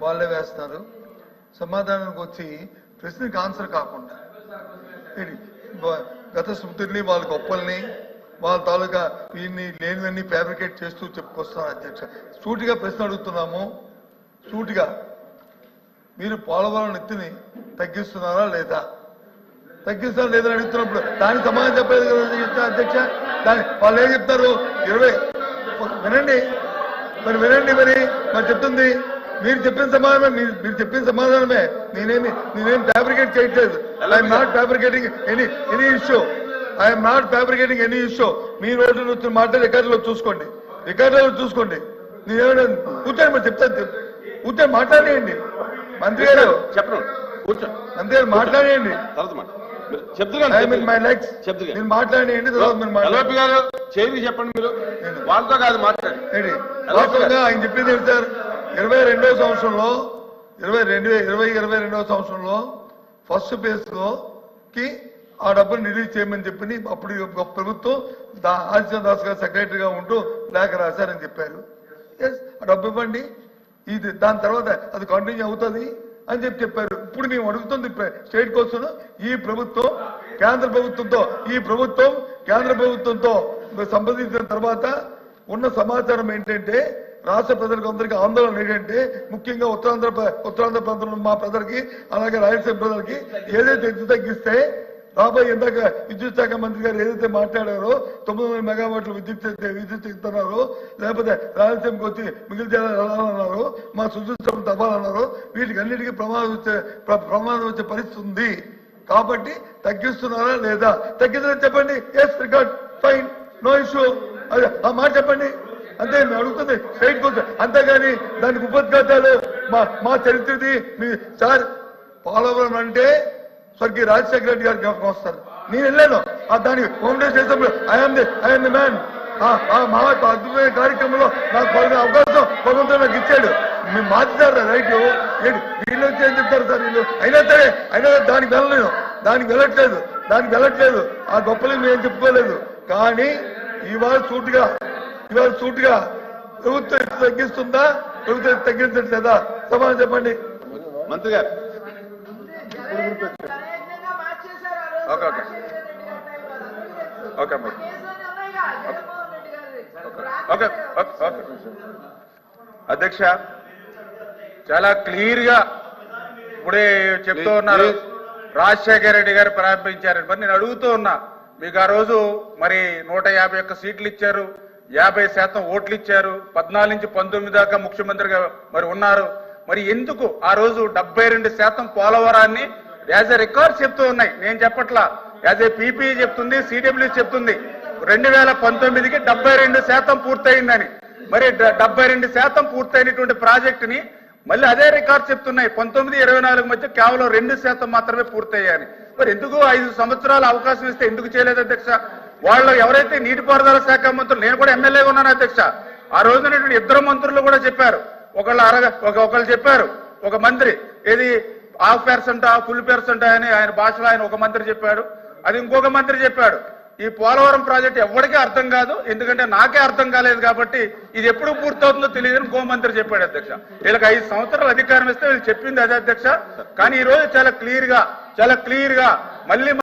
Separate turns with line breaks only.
వాళ్ళే వేస్తారు. సమాధానానికి వచ్చి ప్రశ్నకి ఆన్సర్ కాకుండా. గత స్మృతుల్ని వాళ్ళ గొప్పల్ని వాళ్ళ తాలూకా వీళ్ళని లేనివన్నీ ఫ్యాబ్రికేట్ చేస్తూ చెప్పుకొస్తున్నారు అధ్యక్ష. సూటిగా ప్రశ్న అడుగుతున్నాము. సూటిగా. మీరు పోలవరం ఎత్తిని తగ్గిస్తున్నారా లేదా? తగ్గిస్తారా లేదా అడుగుతున్నప్పుడు దానికి సమాధానం చెప్పలేదు కదా అధ్యక్ష దాని వాళ్ళు ఏం చెప్తారు? ఇరవై వినండి. మరి వినండి మరి మరి చెప్తుంది. మీరు చెప్పిన సమాధానమే మీరు చెప్పిన సమాధానమే. నేనేమి నేనేం ఫ్యాబ్రికేట్ చేయట్లేదు. I'm not fabricating any any issue I'm not fabricating any issue మీ రోజు వచ్చిన మాట రికార్డులో చూసుకోండి. రికార్డులో చూసుకోండి. నేనేమైనా కూర్చొని మరి చెప్తాను కూర్చొని మాట్లాడేయండి. మంత్రి గారు.
చెప్పను కూర్చో.
మంత్రి గారు మాట్లాడేయండి.
మీరు
మాట్లాడేయండి మాట్లాడండి.
చెప్పండి మీరు. వాళ్ళతో కాదు మాట్లాడి.
ఏంటి? వాస్తవంగా ఆయన చెప్పింది సార్? ఇరవై రెండవ సంవత్సరంలో ఇరవై రెండు ఇరవై ఇరవై రెండవ సంవత్సరంలో ఫస్ట్ ఫేజ్లో కి ఆ డబ్బులు రిలీజ్ చేయమని చెప్పి అప్పుడు ప్రభుత్వం దా ఆదిత్య దాస్ గారు సెక్రటరీగా ఉంటూ లేఖ రాశారని చెప్పారు. ఎస్ ఆ డబ్బు ఇవ్వండి. ఇది దాని తర్వాత అది కంటిన్యూ అవుతుంది అని చెప్పి చెప్పారు. ఇప్పుడు మేము అడుగుతుంది స్టేట్ కోసం ఈ ప్రభుత్వం కేంద్ర ప్రభుత్వంతో ఈ ప్రభుత్వం కేంద్ర ప్రభుత్వంతో సంప్రదించిన తర్వాత ఉన్న సమాచారం ఏంటంటే రాష్ట్ర ప్రజలకు అందరికీ ఆందోళన ఏంటంటే ముఖ్యంగా ఉత్తరాంధ్ర ఉత్తరాంధ్ర ప్రాంతంలో మా ప్రజలకి అలాగే రాయలసీమ ప్రజలకి ఏదైతే ఎత్తు తగ్గిస్తే రాబోయే ఇందాక విద్యుత్ శాఖ మంత్రి గారు ఏదైతే మాట్లాడారో తొమ్మిది వందల మెగావాట్లు విద్యుత్ విద్యుత్ ఇస్తున్నారో లేకపోతే రాయలసీమకి వచ్చి మిగిలిన జిల్లాలు మా సుదృష్టం తవ్వాలన్నారు వీటికి అన్నిటికీ ప్రమాదం వచ్చే ప్ర- ప్రమాదం వచ్చే పరిస్థితి ఉంది. కాబట్టి తగ్గిస్తున్నారా లేదా? తగ్గిందని చెప్పండి. Yes record fine no issue అదే ఆ మాట చెప్పండి. అంతే మేము అడుగుతుంది స్ట్రైట్ కోసం అంతేగాని దానికి ఉపద్ఘాతాలు మా మా చరిత్రది మీ సార్ పోలవరం అంటే స్వర్గీయ రాజశేఖర రెడ్డి గారు జ్ఞాపకం వస్తారు. నేను వెళ్ళాను. ఆ దానికి హోమ్ డేస్ చేసినప్పుడు I'm the I'm the man ఆ మా అద్భుతమైన కార్యక్రమంలో నాకు పడిన అవకాశం భగవంతుడు నాకు ఇచ్చాడు. మేము మార్చారు రైట్? వీళ్ళు వచ్చి ఏం చెప్తారు సార్ వీళ్ళు? అయినా సరే అయినా దానికి వెళ్ళలేను. దానికి వెళ్ళట్లేదు. దానికి వెళ్ళట్లేదు. ఆ గొప్పలు మేము చెప్పుకోలేదు. కానీ ఇవాళ సూటుగా ఇవాళ సూటిగా ప్రభుత్వం ఎత్తు తగ్గిస్తుందా? ప్రభుత్వం తగ్గించట్లేదా? సమాధానం చెప్పండి.
మంత్రి గారు. Okay, okay. ఓకే. ఓకే అధ్యక్ష చాలా క్లియర్గా ఇప్పుడే చెప్తూ ఉన్నారు. రాజశేఖర రెడ్డి గారు ప్రారంభించారని మరి నేను అడుగుతూ ఉన్నా మీకు ఆ రోజు మరి నూట యాభై ఒక్క సీట్లు ఇచ్చారు. యాభై శాతం ఓట్లు ఇచ్చారు. పద్నాలుగు నుంచి పంతొమ్మిది దాకా ముఖ్యమంత్రిగా మరి ఉన్నారు. మరి ఎందుకు ఆ రోజు డెబ్బై రెండు శాతం పోలవరాన్ని యాజ్ ఎ రికార్డ్ చెప్తూ ఉన్నాయి. నేను చెప్పట్లా. యాజ్ ఏ పీపీ చెప్తుంది సిడబ్ల్యూ చెప్తుంది. రెండు వేల పంతొమ్మిదికి డెబ్బై రెండు శాతం పూర్తయిందని. మరి డెబ్బై రెండు శాతం పూర్తయినటువంటి ప్రాజెక్టుని మళ్ళీ అదే రికార్డ్ చెప్తున్నాయి. పంతొమ్మిది ఇరవై నాలుగు మధ్య కేవలం రెండు శాతం మాత్రమే పూర్తయ్యాయని. మరి ఎందుకు ఐదు సంవత్సరాల అవకాశం ఇస్తే ఎందుకు చేయలేదు అధ్యక్ష? వాళ్ళు ఎవరైతే నీటిపారుదల శాఖ మంత్రులు నేను కూడా ఎమ్మెల్యేగా ఉన్నాను అధ్యక్ష. ఆ రోజునటువంటి ఇద్దరు మంత్రులు కూడా చెప్పారు. ఒకళ్ళు అరగ ఒక ఒకళ్ళు చెప్పారు. ఒక మంత్రి ఏది హాఫ్ పర్సెంట్ ఫుల్ పర్సెంట్ అని ఆయన భాషలో ఆయన ఒక మంత్రి చెప్పాడు. అది ఇంకొక మంత్రి చెప్పాడు. ఈ పోలవరం ప్రాజెక్ట్ ఎవరికీ అర్థం కాదు ఎందుకంటే నాకే అర్థం కాలేదు కాబట్టి ఇది ఎప్పుడు పూర్తవుతుందో తెలియదని గోమంత్రి మంత్రి చెప్పాడు అధ్యక్ష. వీళ్ళకి ఐదు సంవత్సరాలు అధికారం ఇస్తే వీళ్ళు చెప్పింది అదే అధ్యక్ష. కానీ ఈ రోజు చాలా క్లియర్గా చాలా క్లియర్గా మళ్ళీ